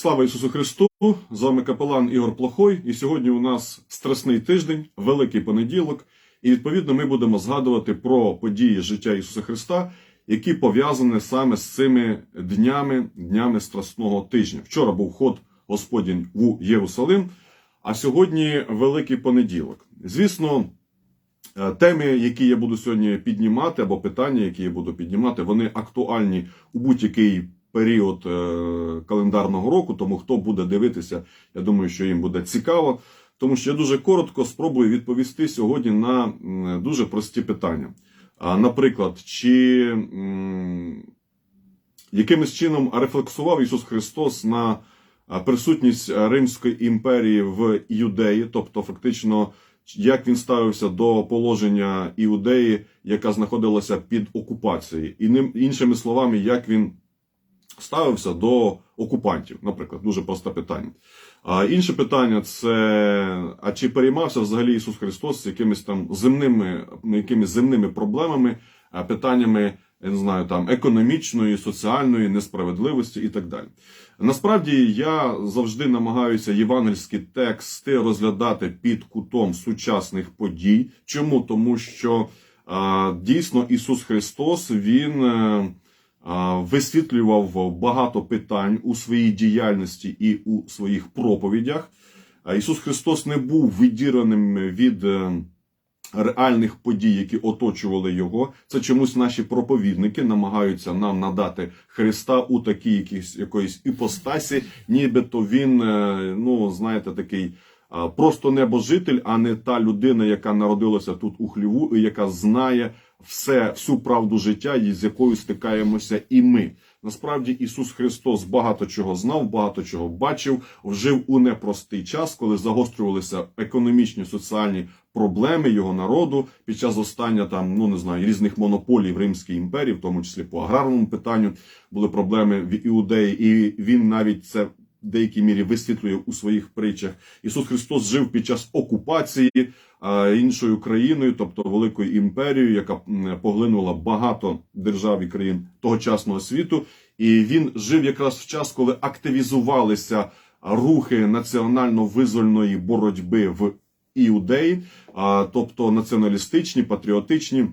Слава Ісусу Христу! З вами капелан Ігор Плохой. І сьогодні у нас страсний тиждень, великий понеділок. І відповідно ми будемо згадувати про події життя Ісуса Христа, які пов'язані саме з цими днями, днями страсного тижня. Вчора був ход Господень в Єрусалим, а сьогодні великий понеділок. Звісно. Е, Теми, які я буду сьогодні піднімати, або питання, які я буду піднімати, вони актуальні у будь-який період е, календарного року. Тому хто буде дивитися, я думаю, що їм буде цікаво. Тому що я дуже коротко спробую відповісти сьогодні на дуже прості питання. Наприклад, чи якимось чином рефлексував Ісус Христос на присутність Римської імперії в Юдеї, тобто фактично як він ставився до положення іудеї, яка знаходилася під окупацією, і іншими словами, як він ставився до окупантів, наприклад, дуже просте питання. А інше питання це: а чи переймався взагалі Ісус Христос з якимись там земними, якимись земними проблемами, питаннями, я не знаю, там економічної, соціальної несправедливості і так далі. Насправді я завжди намагаюся євангельські тексти розглядати під кутом сучасних подій. Чому? Тому що дійсно Ісус Христос Він е, висвітлював багато питань у своїй діяльності і у своїх проповідях. Ісус Христос не був відіраним від. е, Реальних подій, які оточували його, це чомусь наші проповідники намагаються нам надати Христа у такій якійсь якоїсь іпостасі, нібито він, е, ну знаєте, такий просто небожитель, а не та людина, яка народилася тут у хліву, і яка знає все, всю правду життя, з якою стикаємося і ми. Насправді Ісус Христос багато чого знав, багато чого бачив, вжив у непростий час, коли загострювалися економічні соціальні проблеми його народу під час зостання там, ну не знаю, різних монополій в Римській імперії, в тому числі по аграрному питанню, були проблеми в іудеї, і він навіть це. Деякій мірі висвітлює у своїх притчах. Ісус Христос жив під час окупації іншою країною, тобто великою імперією, яка поглинула багато держав і країн тогочасного світу. І він жив якраз в час, коли активізувалися рухи національно-визвольної боротьби в іудеї, тобто націоналістичні, патріотичні.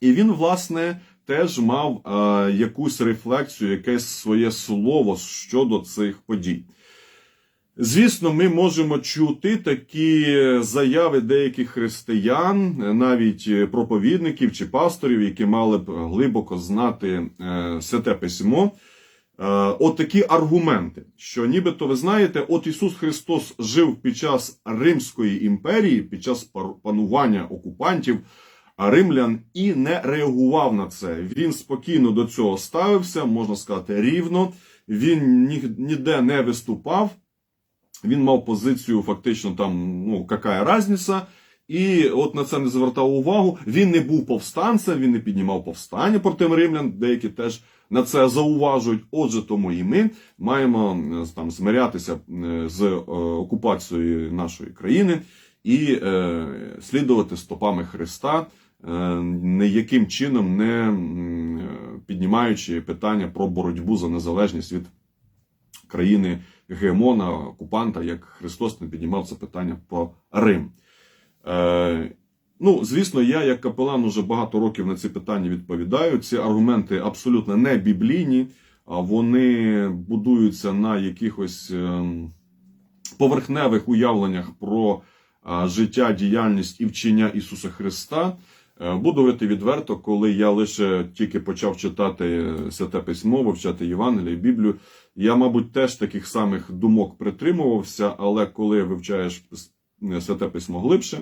І він, власне, теж мав а, якусь рефлексію, якесь своє слово щодо цих подій. Звісно, ми можемо чути такі заяви деяких християн, навіть проповідників чи пасторів, які мали б глибоко знати е, святе письмо. Е, От такі аргументи, що нібито ви знаєте, от Ісус Христос жив під час Римської імперії, під час панування окупантів, римлян і не реагував на це. Він спокійно до цього ставився, можна сказати, рівно. Він ні- ніде не виступав. Він мав позицію фактично там, ну, яка разниця. І от на це не звертав увагу. Він не був повстанцем, він не піднімав повстання проти римлян. Деякі теж на це зауважують. Отже, тому і ми маємо е, там змирятися е, з е, окупацією нашої країни і е, слідувати стопами Христа, ніяким чином не е, піднімаючи питання про боротьбу за незалежність від країни гегемона, окупанта, як Христос не піднімав це питання про Рим. Е, ну, звісно, я як капелан уже багато років на ці питання відповідаю. Ці аргументи абсолютно не біблійні, а вони будуються на якихось ем, поверхневих уявленнях про життя, діяльність і вчення Ісуса Христа. Е, Буду говорити відверто, коли я лише тільки почав читати святе письмо, вивчати Євангеліє, Біблію. Я, мабуть, теж таких самих думок притримувався, але коли вивчаєш святе письмо глибше,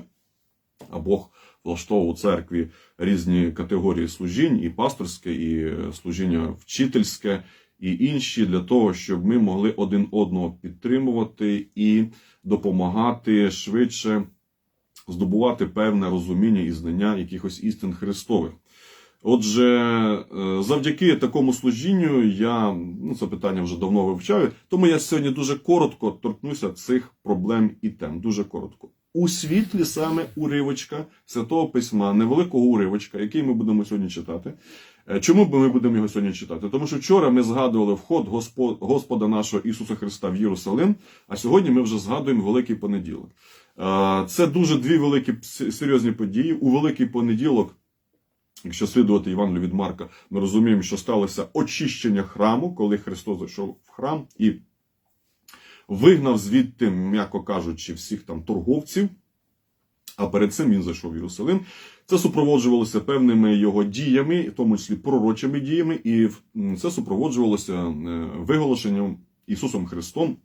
а Бог влаштовував у церкві різні категорії служінь, і пасторське, і служіння вчительське, і інші для того, щоб ми могли один одного підтримувати і допомагати швидше здобувати певне розуміння і знання якихось істин Христових. Отже, е, завдяки такому служінню я ну, це питання вже давно вивчаю, тому я сьогодні дуже коротко торкнуся цих проблем і тем. Дуже коротко. у світлі саме уривочка Святого Письма, невеликого уривочка, який ми будемо сьогодні читати. Е, Чому ми будемо його сьогодні читати? Тому що вчора ми згадували вход Господа нашого Ісуса Христа в Єрусалим, а сьогодні ми вже згадуємо Великий понеділок. Е, Це дуже дві великі серйозні події. У Великий понеділок, якщо слідувати Євангелію від Марка, ми розуміємо, що сталося очищення храму, коли Христос зайшов в храм і вигнав звідти, м'яко кажучи, всіх там торговців. А перед цим він зайшов в Єрусалим. Це супроводжувалося певними його діями, в тому числі пророчими діями, і це супроводжувалося е, виголошенням Ісусом Христом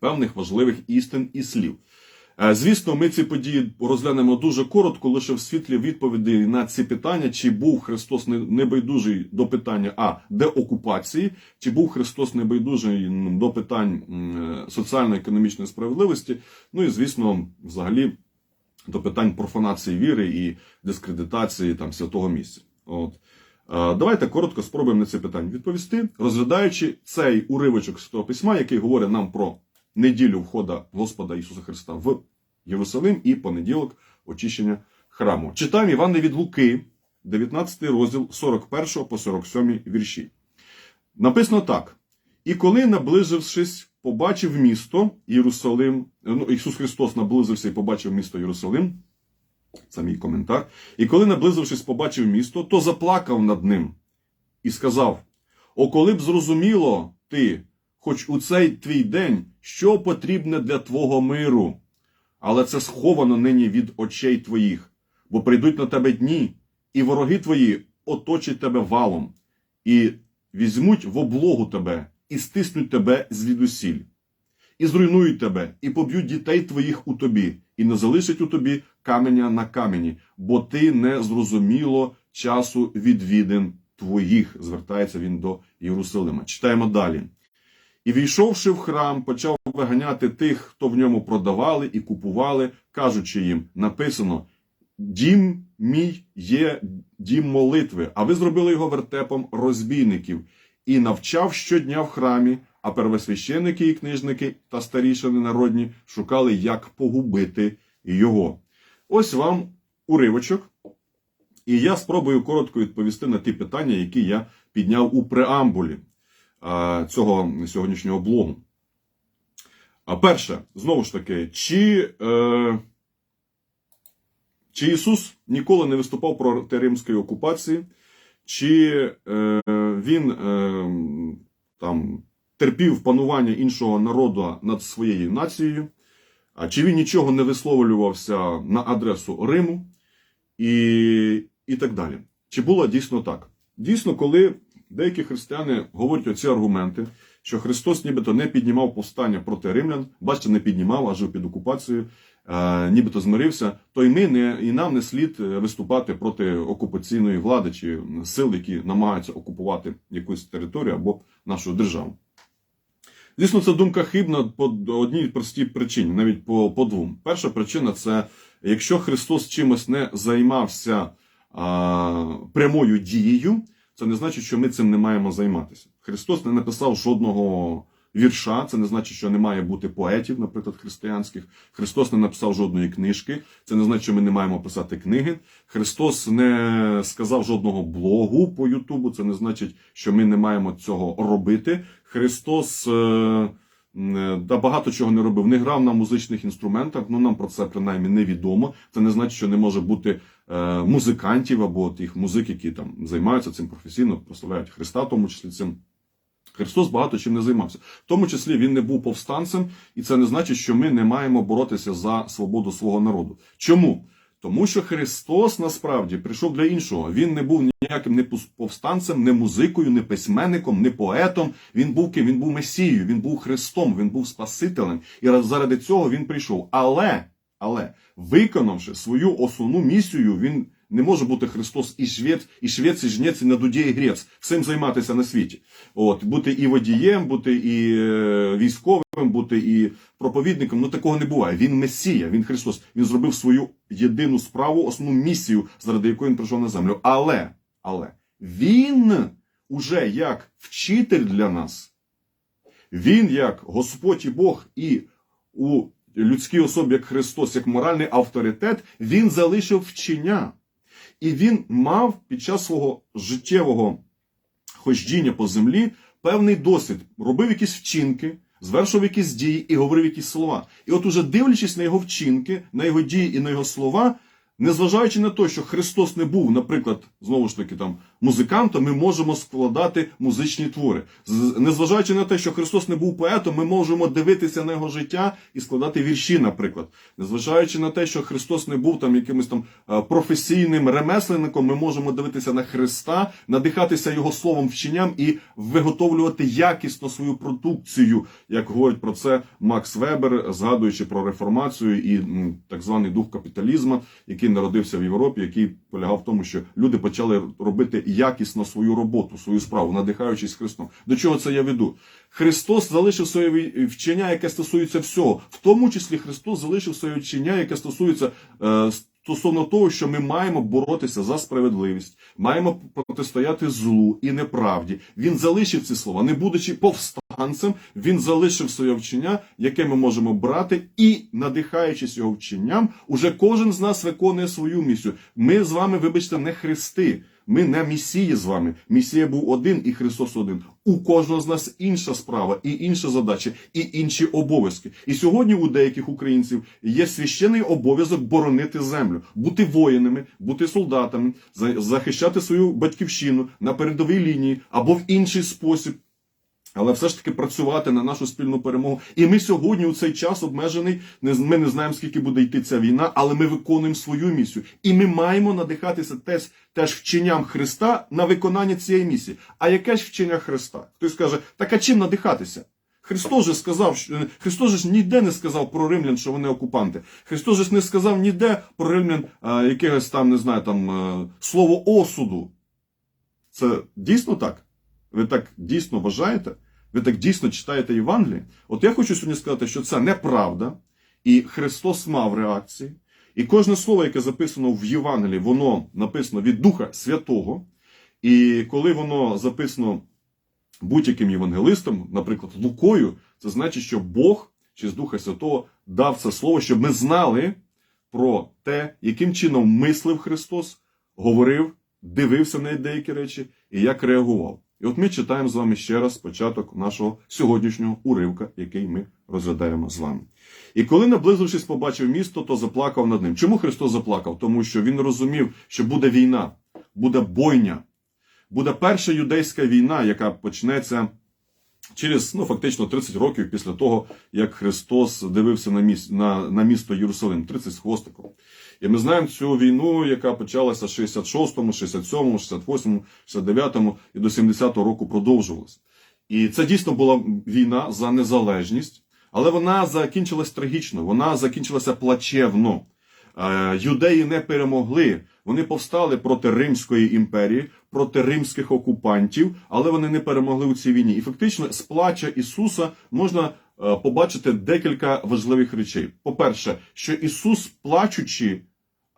певних важливих істин і слів. Е, Звісно, ми ці події розглянемо дуже коротко, лише в світлі відповіді на ці питання, чи був Христос небайдужий до питання А деокупації, чи був Христос небайдужий до питань е, соціально-економічної справедливості. Ну і звісно, взагалі до питань профанації віри і дискредитації там святого місця. От. Е, Давайте коротко спробуємо на ці питання відповісти, розглядаючи цей уривочок Святого Письма, який говорить нам про неділю входа Господа Ісуса Христа в Єрусалим і понеділок очищення храму. Читаємо Івана від Луки, 19 розділ 41 по 47 вірші. Написано так: І коли, наближившись, побачив місто Єрусалим, ну, Ісус Христос наблизився і побачив місто Єрусалим. Це мій коментар. І коли, наблизившись, побачив місто, то заплакав над ним і сказав: О, коли б зрозуміло ти, хоч у цей твій день, що потрібне для твого миру, але це сховано нині від очей твоїх, бо прийдуть на тебе дні, і вороги твої оточать тебе валом, і візьмуть в облогу тебе, і стиснуть тебе звідусіль, і зруйнують тебе, і поб'ють дітей твоїх у тобі, і не залишать у тобі каменя на камені, бо ти не зрозуміло часу відвідин твоїх. Звертається він до Єрусалима. Читаємо далі. І війшовши в храм, почав виганяти тих, хто в ньому продавали і купували, кажучи їм: написано: Дім мій є дім молитви, а ви зробили його вертепом розбійників, і навчав щодня в храмі, а первосвященники і книжники та старішини народні шукали, як погубити його. Ось вам уривочок. І я спробую коротко відповісти на ті питання, які я підняв у преамбулі цього сьогоднішнього блогу. А перше, знову ж таки, чи, е, чи Ісус ніколи не виступав проти римської окупації, чи е, він е, там терпів панування іншого народу над своєю нацією, а чи він нічого не висловлювався на адресу Риму і, і так далі. Чи було дійсно так? Дійсно, коли деякі християни говорять оці аргументи, що Христос нібито не піднімав повстання проти римлян, бачите, не піднімав, а жив під окупацією, е, нібито змирився, то і ми не і нам не слід е, виступати проти окупаційної влади чи сил, які намагаються окупувати якусь територію або нашу державу. Звісно, це думка хибна по одній простій причині, навіть по, по двом. Перша причина це якщо Христос чимось не займався а, прямою дією, це не значить, що ми цим не маємо займатися. Христос не написав жодного вірша, це не значить, що не має бути поетів, наприклад, християнських. Христос не написав жодної книжки, це не значить, що ми не маємо писати книги. Христос не сказав жодного блогу по Ютубу, це не значить, що ми не маємо цього робити. Христос. Е- та багато чого не робив, не грав на музичних інструментах. Ну нам про це принаймні невідомо. Це не значить, що не може бути е, музикантів або тих музик, які там займаються цим професійно, прославляють Христа, в тому числі цим. Христос багато чим не займався. В тому числі він не був повстанцем, і це не значить, що ми не маємо боротися за свободу свого народу. Чому? Тому що Христос насправді прийшов для іншого. Він не був ніяким не повстанцем, не музикою, не письменником, не поетом. Він був ким? Він був Месією, він був Христом, він був Спасителем. І заради цього він прийшов. Але, але, виконавши свою основну місію, він не може бути Христос і швець, і швець, і жнець, і на дуді, і грець, всім займатися на світі. От, бути і водієм, бути і е, військовим, бути і проповідником. Ну такого не буває. Він Месія, він Христос. Він зробив свою єдину справу, основну місію, заради якої він прийшов на землю. Але, але він уже як вчитель для нас, він як Господь і Бог, і у людській особі, як Христос, як моральний авторитет, він залишив вчення. І він мав під час свого життєвого ходіння по землі певний досвід, робив якісь вчинки, звершував якісь дії і говорив якісь слова. І от уже дивлячись на його вчинки, на його дії і на його слова, незважаючи на те, що Христос не був, наприклад, знову ж таки там музикантом, ми можемо складати музичні твори. Незважаючи на те, що Христос не був поетом, ми можемо дивитися на його життя і складати вірші, наприклад. Незважаючи на те, що Христос не був там якимось там е, професійним ремесленником, ми можемо дивитися на Христа, надихатися його словом вченням і виготовлювати якісно свою продукцію, як говорить про це Макс Вебер, згадуючи про реформацію і так званий дух капіталізму, який народився в Європі, який полягав в тому, що люди почали робити якісно свою роботу, свою справу, надихаючись Христом. До чого це я веду? Христос залишив своє вчення, яке стосується всього, в тому числі Христос залишив своє вчення, яке стосується е, стосовно того, що ми маємо боротися за справедливість, маємо протистояти злу і неправді. Він залишив ці слова, не будучи повстанцем, він залишив своє вчення, яке ми можемо брати, і надихаючись його вченням, уже кожен з нас виконує свою місію. Ми з вами, вибачте, не христи. Ми не місії з вами. Місія був один і Христос один. У кожного з нас інша справа, і інша задача, і інші обов'язки. І сьогодні у деяких українців є священний обов'язок боронити землю, бути воїнами, бути солдатами, захищати свою батьківщину на передовій лінії або в інший спосіб. Але все ж таки працювати на нашу спільну перемогу. І ми сьогодні у цей час обмежений. Ми не знаємо, скільки буде йти ця війна, але ми виконуємо свою місію. І ми маємо надихатися теж, теж вченням Христа на виконання цієї місії. А яке ж вчення Христа? Хтось скаже, так а чим надихатися? Христос же сказав, що Христос же ніде не сказав про римлян, що вони окупанти. Христос же не сказав ніде про римлян а, якогось там, не знаю, там е, слово осуду. Це дійсно так? Ви так дійсно вважаєте? Ви так дійсно читаєте Євангеліє? От я хочу сьогодні сказати, що це неправда, і Христос мав реакції. І кожне слово, яке записано в Євангелії, воно написано від Духа Святого. І коли воно записано будь-яким євангелистом, наприклад, Лукою, це значить, що Бог через Духа Святого дав це слово, щоб ми знали про те, яким чином мислив Христос, говорив, дивився на деякі речі і як реагував. І от ми читаємо з вами ще раз початок нашого сьогоднішнього уривка, який ми розглядаємо з вами. І коли, наблизившись, побачив місто, то заплакав над ним. Чому Христос заплакав? Тому що він розумів, що буде війна, буде бойня, буде перша юдейська війна, яка почнеться через ну, фактично 30 років після того, як Христос дивився на, міс... на, на місто Єрусалим, 30 з хвостиком. І ми знаємо цю війну, яка почалася в 66-му, 67-му, 68-му, 69-му і до 70-го року продовжувалася. І це дійсно була війна за незалежність, але вона закінчилась трагічно, вона закінчилася плачевно. Е, Юдеї не перемогли. Вони повстали проти Римської імперії, проти римських окупантів, але вони не перемогли у цій війні. І фактично з плача Ісуса можна побачити декілька важливих речей. По-перше, що Ісус, плачучи,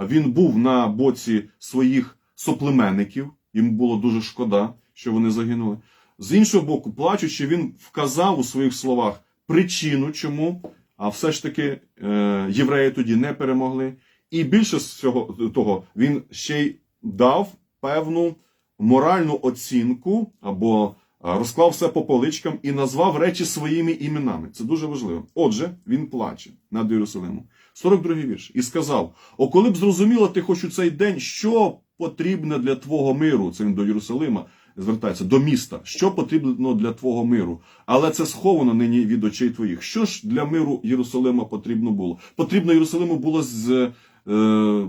він був на боці своїх соплеменників, йому було дуже шкода, що вони загинули. З іншого боку, плачучи, він вказав у своїх словах причину, чому, а все ж таки е, євреї тоді не перемогли. І більше з цього того, він ще й дав певну моральну оцінку або розклав все по поличкам і назвав речі своїми іменами. Це дуже важливо. Отже, він плаче над Єрусалимом. 42-й вірш. І сказав: О, коли б зрозуміла ти хоч у цей день, що потрібне для твого миру, це він до Єрусалима звертається, до міста, що потрібно для твого миру. Але це сховано нині від очей твоїх. Що ж для миру Єрусалима потрібно було? Потрібно Єрусалиму було з. е,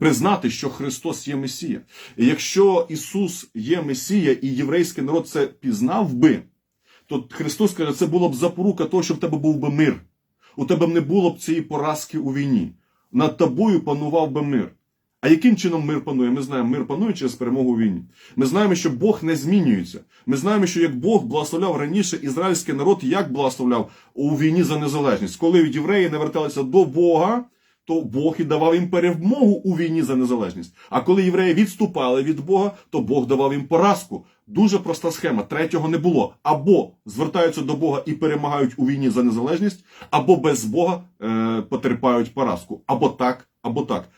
Признати, що Христос є Месія. І якщо Ісус є Месія, і єврейський народ це пізнав би, то Христос каже, це було б запорука того, що в тебе був би мир. У тебе б не було б цієї поразки у війні. Над тобою панував би мир. А яким чином мир панує? Ми знаємо, мир панує через перемогу у війні. Ми знаємо, що Бог не змінюється. Ми знаємо, що як Бог благословляв раніше ізраїльський народ, як благословляв у війні за незалежність. Коли євреї не верталися до Бога, то Бог і давав їм перемогу у війні за незалежність. А коли євреї відступали від Бога, то Бог давав їм поразку. Дуже проста схема. Третього не було. Або звертаються до Бога і перемагають у війні за незалежність, або без Бога е, потерпають поразку. Або так, або так.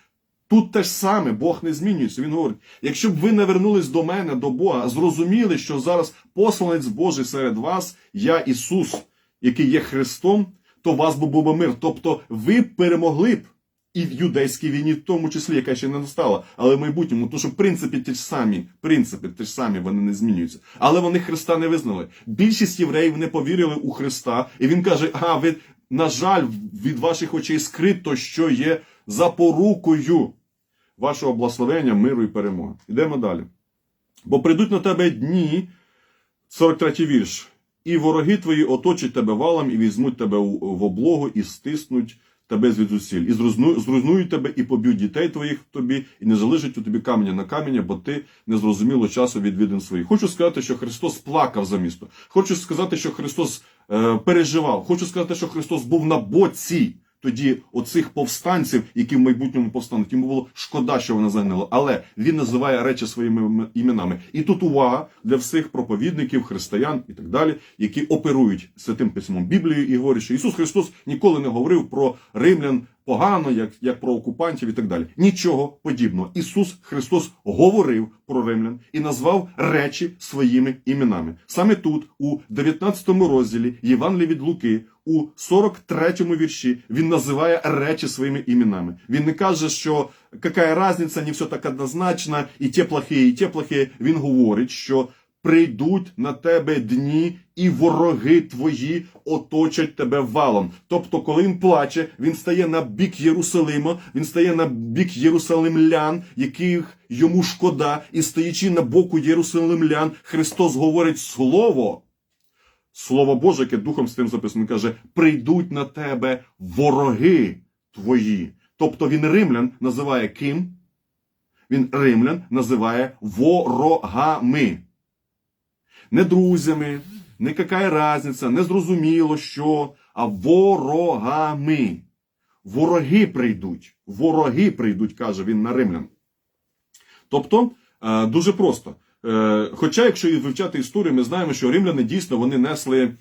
Тут те ж саме, Бог не змінюється. Він говорить: якщо б ви не вернулись до мене, до Бога, зрозуміли, що зараз посланець Божий серед вас, я Ісус, який є Христом, то вас би був би мир. Тобто ви перемогли б і в юдейській війні, в тому числі, яка ще не настала, але в майбутньому, тому що в принципі ті ж самі, принципи ті ж самі, вони не змінюються. Але вони Христа не визнали. Більшість євреїв не повірили у Христа, і він каже: а ви, на жаль, від ваших очей скрито, що є запорукою вашого благословення, миру і перемоги. Ідемо далі. Бо прийдуть на тебе дні, 43 вірш, і вороги твої оточать тебе валом, і візьмуть тебе в облогу, і стиснуть тебе звідусіль, і зруйнують тебе, і поб'ють дітей твоїх тобі, і не залишать у тобі каменя на каменя, бо ти не зрозуміло часу відвідин своїх. Хочу сказати, що Христос плакав за місто. Хочу сказати, що Христос е, переживав. Хочу сказати, що Христос був на боці тоді оцих повстанців, які в майбутньому повстануть. Йому було шкода, що вона загинули. Але він називає речі своїми іменами. І тут увага для всіх проповідників, християн і так далі, які оперують святим письмом Біблією і говорять, що Ісус Христос ніколи не говорив про римлян погано, як, як про окупантів і так далі. Нічого подібного. Ісус Христос говорив про римлян і назвав речі своїми іменами. Саме тут, у 19 розділі Євангелії від Луки, у 43 вірші, він називає речі своїми іменами. Він не каже, що яка різниця, не все так однозначно, і те плохі, і те плохі. Він говорить, що прийдуть на тебе дні, і вороги твої оточать тебе валом. Тобто, коли він плаче, він стає на бік Єрусалима, він стає на бік єрусалимлян, яких йому шкода, і стоячи на боку єрусалимлян, Христос говорить слово. Слово Боже, яке Духом з тим записано, каже: прийдуть на тебе вороги твої. Тобто він римлян називає ким? Він римлян називає ворогами. Не друзями, не какая разниця, не зрозуміло що, а ворогами. Вороги прийдуть. Вороги прийдуть, каже він на римлян. Тобто, е, дуже просто. Е, Хоча, якщо вивчати історію, ми знаємо, що римляни дійсно вони несли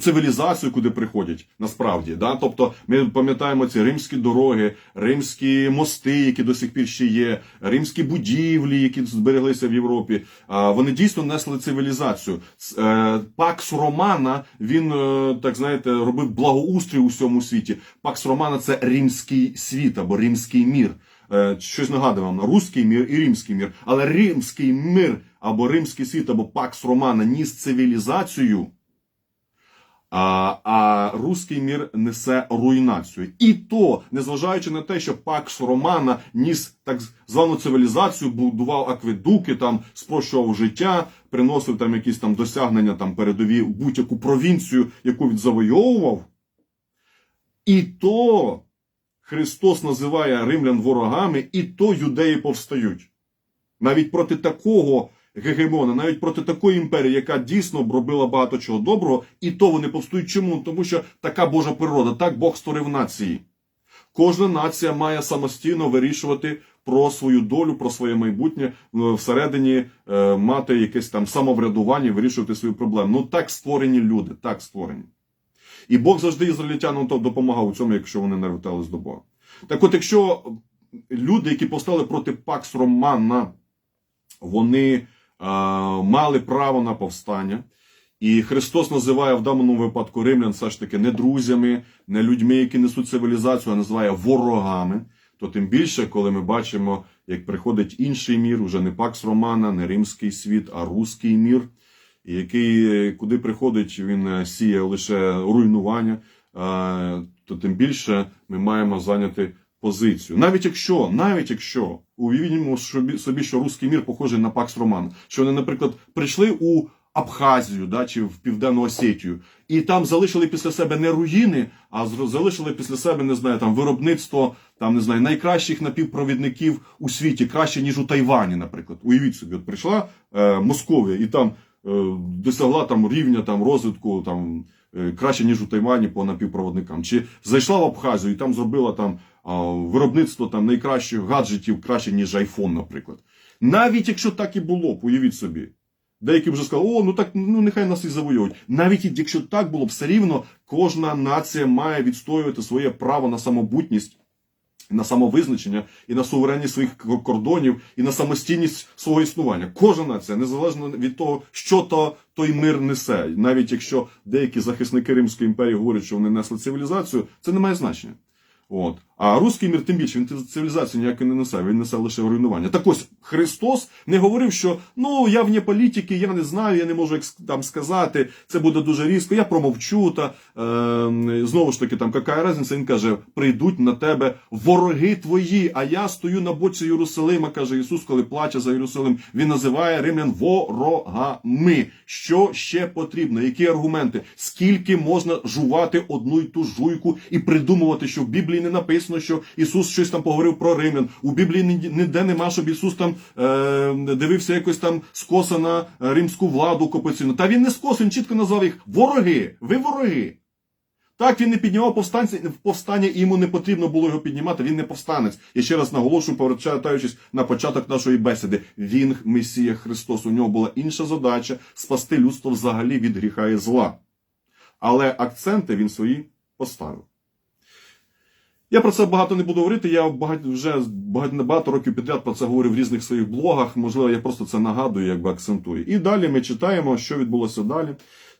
цивілізацію, куди приходять, насправді. Да? Тобто, ми пам'ятаємо ці римські дороги, римські мости, які до сих пір ще є, римські будівлі, які збереглися в Європі. Вони дійсно несли цивілізацію. Е, Пакс Романа, він, е, так знаєте, робив благоустрій у всьому світі. Пакс Романа це римський світ або римський мір. Е, Щось нагадує вам, руський мір і римський мір. Але римський мир або римський світ, або Пакс Романа ніс цивілізацію, а, а руський мір несе руйнацію. І то, незважаючи на те, що Пакс Романа ніс так звану цивілізацію, будував акведуки, там спрощував життя, приносив там якісь там досягнення там передові будь-яку провінцію, яку він завойовував. І то Христос називає римлян ворогами, і то юдеї повстають. Навіть проти такого гегемона, навіть проти такої імперії, яка дійсно робила багато чого доброго, і то вони повстають. Чому? Тому що така Божа природа, так Бог створив нації. Кожна нація має самостійно вирішувати про свою долю, про своє майбутнє, е, всередині е, мати якесь там самоврядування, вирішувати свої проблеми. Ну так створені люди, так створені. І Бог завжди ізраїльтянам допомагав у цьому, якщо вони не вертались до Бога. Так от, якщо люди, які повстали проти Пакс Романа, вони мали право на повстання, і Христос називає в даному випадку римлян все ж таки не друзями, не людьми, які несуть цивілізацію, а називає ворогами. То тим більше, коли ми бачимо, як приходить інший мір, уже не Пакс Романа, не римський світ, а руський мір, який, куди приходить, він е, сіє лише руйнування, то тим більше ми маємо зайняти позицію. Навіть якщо, навіть якщо увідімо собі, собі, що руський мір похожий на Пакс Роман, що вони, наприклад, прийшли у Абхазію да, чи в Південну Осетію, і там залишили після себе не руїни, а залишили після себе, не знаю, там виробництво там, не знаю, найкращих напівпровідників у світі, краще, ніж у Тайвані, наприклад. Уявіть собі, от прийшла е, Московія, і там е, досягла там рівня там розвитку там краще ніж у Тайвані по напівпроводникам, чи зайшла в Абхазію і там зробила там виробництво там найкращих гаджетів краще ніж iPhone, наприклад. Навіть якщо так і було, уявіть собі. Деякі вже сказали, о, ну так ну нехай нас і завоюють. Навіть якщо так було б, все рівно кожна нація має відстоювати своє право на самобутність, на самовизначення і на суверенність своїх кордонів, і на самостійність свого існування. Кожна нація, незалежно від того, що то той мир несе. Навіть якщо деякі захисники Римської імперії говорять, що вони несли цивілізацію, це не має значення. От. А руський мір, тим більше, він цивілізацію ніякої не несе, він несе лише руйнування. Так ось Христос не говорив, що ну я вне політики, я не знаю, я не можу як там сказати, це буде дуже різко, я промовчу. Та е, знову ж таки, там яка різниця? Він каже: прийдуть на тебе вороги твої, а я стою на боці Єрусалима, каже Ісус, коли плаче за Єрусалим. Він називає римлян ворогами. Що ще потрібно? Які аргументи? Скільки можна жувати одну й ту жуйку і придумувати, що в Біблії не написано, що Ісус щось там поговорив про римлян. У Біблії ніде нема, щоб Ісус там е, дивився якось там скоса на е, римську владу окупаційну. Та він не скос, він чітко назвав їх вороги. Ви вороги. Так, він не піднімав повстанця, повстання, і йому не потрібно було його піднімати. Він не повстанець. І ще раз наголошую, повертаючись на початок нашої бесіди. Він Месія Христос. У нього була інша задача спасти людство взагалі від гріха і зла. Але акценти він свої поставив. Я про це багато не буду говорити. Я багато, вже багато, років підряд про це говорю в різних своїх блогах. Можливо, я просто це нагадую, якби акцентую. І далі ми читаємо, що відбулося далі.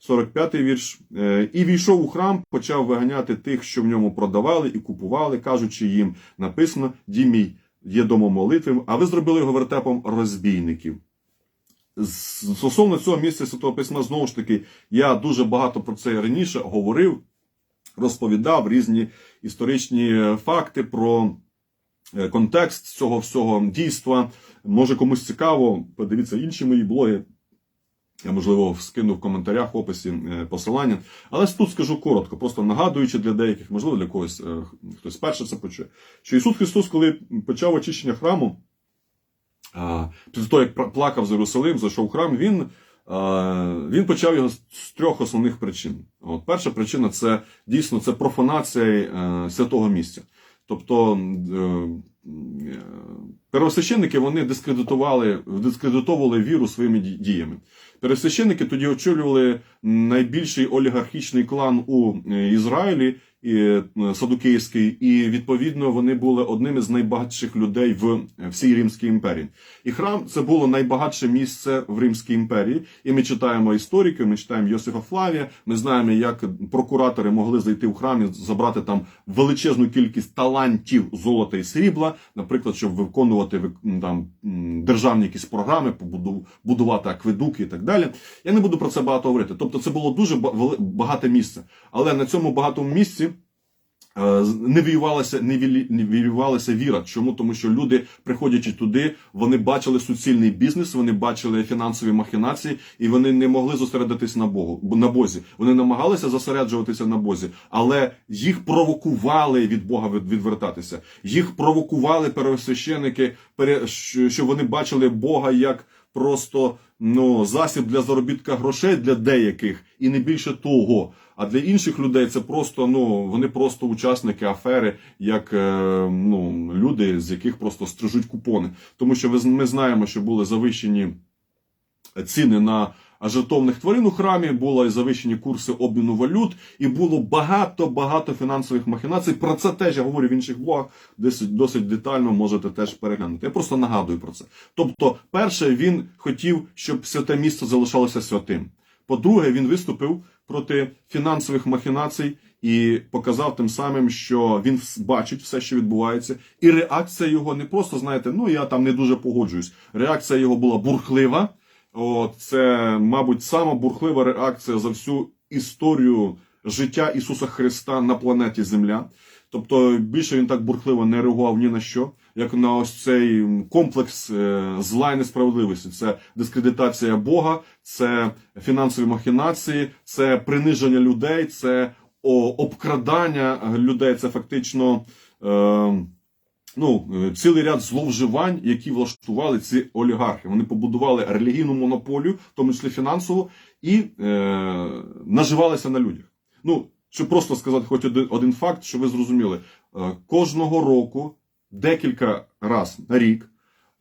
45-й вірш. Е, І війшов у храм, почав виганяти тих, що в ньому продавали і купували, кажучи їм, написано: дім мій є домом молитвим, а ви зробили його вертепом розбійників. Стосовно цього місця Святого Письма, знову ж таки, я дуже багато про це раніше говорив, розповідав різні історичні факти про е, контекст цього всього дійства. Може комусь цікаво, подивіться інші мої блоги. Я, можливо, скину в коментарях в описі е, посилання. Але тут скажу коротко, просто нагадуючи для деяких, можливо, для когось е, хтось перше це почує, що Ісус Христос, коли почав очищення храму, після того, як плакав за Єрусалим, зайшов в храм, він, він почав його з трьох основних причин. От, перша причина це дійсно це профанація е, святого місця. Тобто е, е, первосвященники вони дискредитували, дискредитовували віру своїми діями. Первосвященники тоді очолювали найбільший олігархічний клан у е, Ізраїлі, і, е, Садукейський, і відповідно вони були одними з найбагатших людей в е, всій Римській імперії. І храм це було найбагатше місце в Римській імперії. І ми читаємо історики, ми читаємо Йосифа Флавія. Ми знаємо, як прокуратори могли зайти в храм і забрати там величезну кількість талантів золота і срібла, наприклад, щоб виконувати вик- там державні якісь програми, будувати акведуки і так далі. Я не буду про це багато говорити. Тобто, це було дуже ба- багате місце. Але на цьому багатому місці е, не віювалася, не вілі- віра. Чому? Тому що люди, приходячи туди, вони бачили суцільний бізнес, вони бачили фінансові махінації, і вони не могли зосередитись на Богу на Бозі. Вони намагалися зосереджуватися на Бозі, але їх провокували від Бога від- відвертатися. Їх провокували що що вони бачили Бога як просто ну, засіб для заробітка грошей для деяких, і не більше того. А для інших людей це просто ну вони просто учасники афери, як е, ну люди, з яких просто стрижуть купони. Тому що ми знаємо, що були завищені ціни на жертовних тварин у храмі, були завищені курси обміну валют, і було багато багато фінансових махінацій. Про це теж я говорю в інших блогах, досить, досить детально можете теж переглянути. Я просто нагадую про це. Тобто, перше, він хотів, щоб святе місце залишалося святим. По-друге, він виступив проти фінансових махінацій і показав тим самим, що він бачить все, що відбувається, і реакція його не просто, знаєте, ну я там не дуже погоджуюсь. Реакція його була бурхлива. Це, мабуть, сама бурхлива реакція за всю історію життя Ісуса Христа на планеті Земля. Тобто більше він так бурхливо не реагував ні на що, як на ось цей комплекс е, зла і несправедливості. Це дискредитація Бога, це фінансові махінації, це приниження людей, це обкрадання людей, це фактично. Е, ну, е, цілий ряд зловживань, які влаштували ці олігархи. Вони побудували релігійну монополію, в тому числі фінансову, і е, наживалися на людях. Ну, щоб просто сказати, хоч один, один факт, що ви зрозуміли, е, кожного року декілька раз на рік,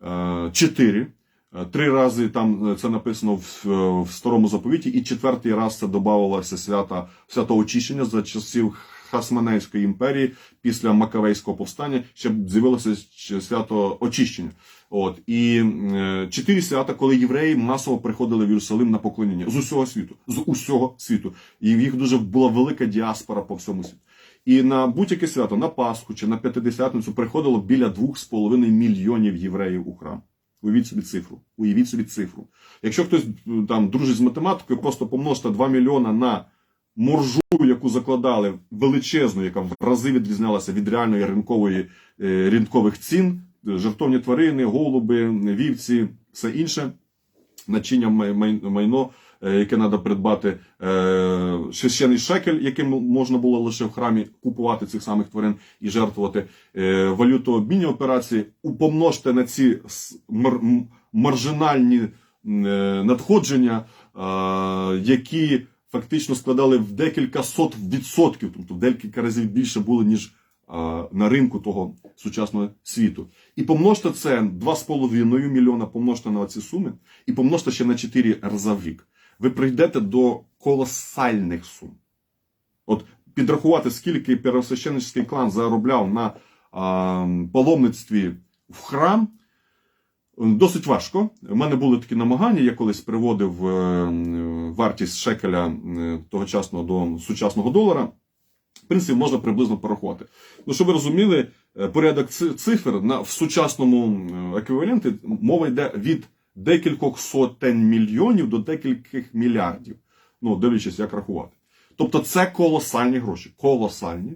е, чотири. Е, Три рази там е, це написано в, в старому заповіті, і четвертий раз це додавалося свята, свято очищення за часів Хасманейської імперії після Макавейського повстання, ще з'явилося свято очищення. От і е, чотири свята, коли євреї масово приходили в Єрусалим на поклоніння з усього світу, з усього світу, і їх дуже була велика діаспора по всьому світу. І на будь-яке свято, на Пасху чи на П'ятидесятницю приходило біля 2,5 мільйонів євреїв у храм. Уявіть собі цифру. Уявіть собі цифру. Якщо хтось там дружить з математикою, просто помножте 2 мільйона на моржу, яку закладали величезну, яка в рази відрізнялася від реальної ринкової е, ринкових цін, жертовні тварини, голуби, вівці, все інше, начиння май- май- майно, е, яке треба придбати, е, священий шекель, яким можна було лише в храмі купувати цих самих тварин і жертвувати, валютообмінні операції, упомножте на ці маржинальні надходження, які фактично складали в декілька сот відсотків, тобто в декілька разів більше були, ніж на ринку того сучасного світу. І помножте це 2,5 мільйона, помножте на ці суми, і помножте ще на 4 рази в рік. Ви прийдете до колосальних сум. От підрахувати, скільки первосвященницький клан заробляв на а, паломництві в храм, досить важко. У мене були такі намагання, я колись приводив е, вартість шекеля е, тогочасного до сучасного долара. В принципі, можна приблизно порахувати. Ну, щоб ви розуміли, е, порядок цифр на, в сучасному е, еквіваленті мова йде від декількох сотень мільйонів до декількох мільярдів. Ну, дивлячись, як рахувати. Тобто це колосальні гроші. Колосальні.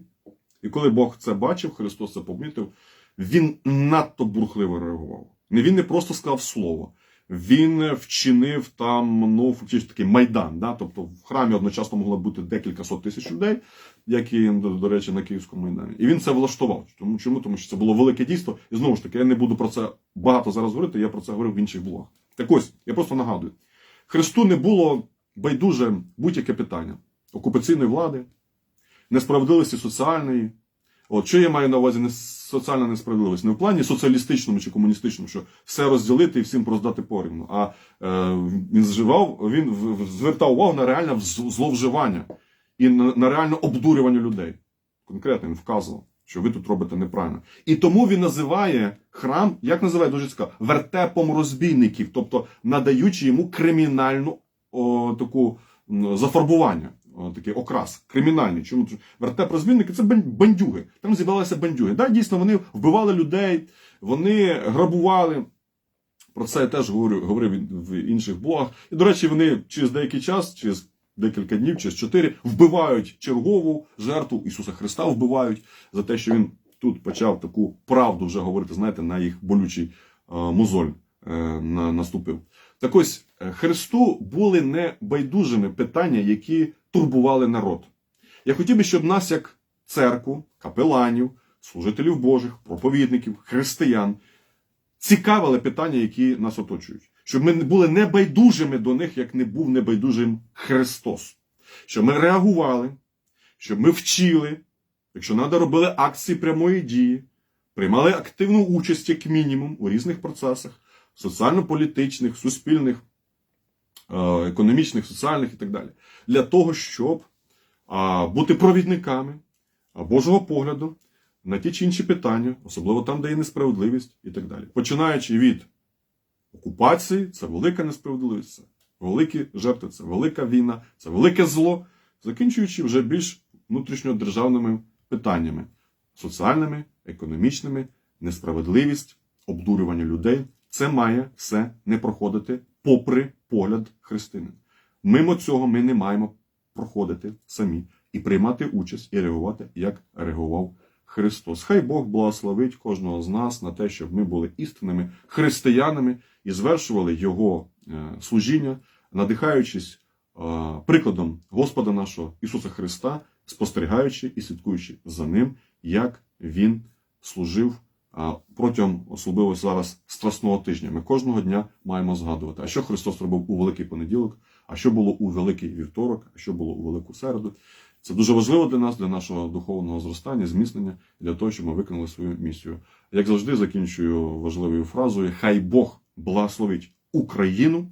І коли Бог це бачив, Христос це помітив, він надто бурхливо реагував. Він не просто сказав слово, він вчинив там ну, фактично такий майдан. Да? Тобто в храмі одночасно могло бути декілька сот тисяч людей, як і, до, до речі, на Київському майдані. І він це влаштував. Тому, чому? Тому що це було велике дійство. І знову ж таки, я не буду про це багато зараз говорити, я про це говорив в інших блогах. Так ось, я просто нагадую: Христу не було байдуже будь-яке питання окупаційної влади, несправедливості соціальної. От що я маю на увазі не соціальна несправедливість, не в плані соціалістичному чи комуністичному, що все розділити і всім роздати порівну. А е, він зживав, він звертав увагу на реальне зловживання і на, на реальне обдурювання людей. Конкретно він вказував, що ви тут робите неправильно. І тому він називає храм, як називає дуже цікаво, вертепом розбійників, тобто надаючи йому кримінальну о, таку зафарбування. О, такий окрас кримінальний. Чому вертеп розбійники це бан- бандюги. Там зібралися бандюги. Да, дійсно, вони вбивали людей, вони грабували. Про це я теж говорю, говорив в інших блогах. І, до речі, вони через деякий час, через декілька днів, через чотири, вбивають чергову жертву Ісуса Христа, вбивають за те, що він тут почав таку правду вже говорити, знаєте, на їх болючий е, мозоль е, на, наступив. Так ось е, Христу були не байдужими питання, які турбували народ. Я хотів би, щоб нас, як церкву, капеланів, служителів Божих, проповідників, християн, цікавили питання, які нас оточують. Щоб ми були небайдужими до них, як не був небайдужим Христос. Щоб ми реагували, щоб ми вчили, якщо треба, робили акції прямої дії, приймали активну участь як мінімум у різних процесах соціально-політичних, суспільних, економічних, соціальних і так далі. Для того, щоб бути провідниками Божого погляду на ті чи інші питання, особливо там, де є несправедливість і так далі. Починаючи від окупації, це велика несправедливість, це великі жертви, це велика війна, це велике зло, закінчуючи вже більш внутрішньодержавними питаннями соціальними, економічними, несправедливість, обдурювання людей. Це має все не проходити попри погляд християнина. Мимо цього ми не маємо проходити самі і приймати участь і реагувати, як реагував Христос. Хай Бог благословить кожного з нас на те, щоб ми були істинними християнами і звершували Його е, служіння, надихаючись е, прикладом Господа нашого Ісуса Христа, спостерігаючи і слідкуючи за ним, як Він служив протягом особливо зараз страсного тижня. Ми кожного дня маємо згадувати, а що Христос робив у Великий понеділок, а що було у Великий вівторок, а що було у Велику середу. Це дуже важливо для нас, для нашого духовного зростання, зміцнення, для того, щоб ми виконали свою місію. Як завжди, закінчую важливою фразою: Хай Бог благословить Україну.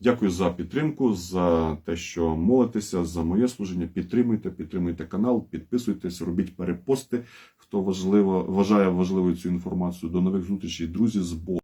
Дякую за підтримку, за те, що молитеся, за моє служіння. Підтримуйте, підтримуйте канал, підписуйтесь, робіть перепости. Хто важливо вважає важливою цю інформацію. До нових зустрічей, друзі, з Богом.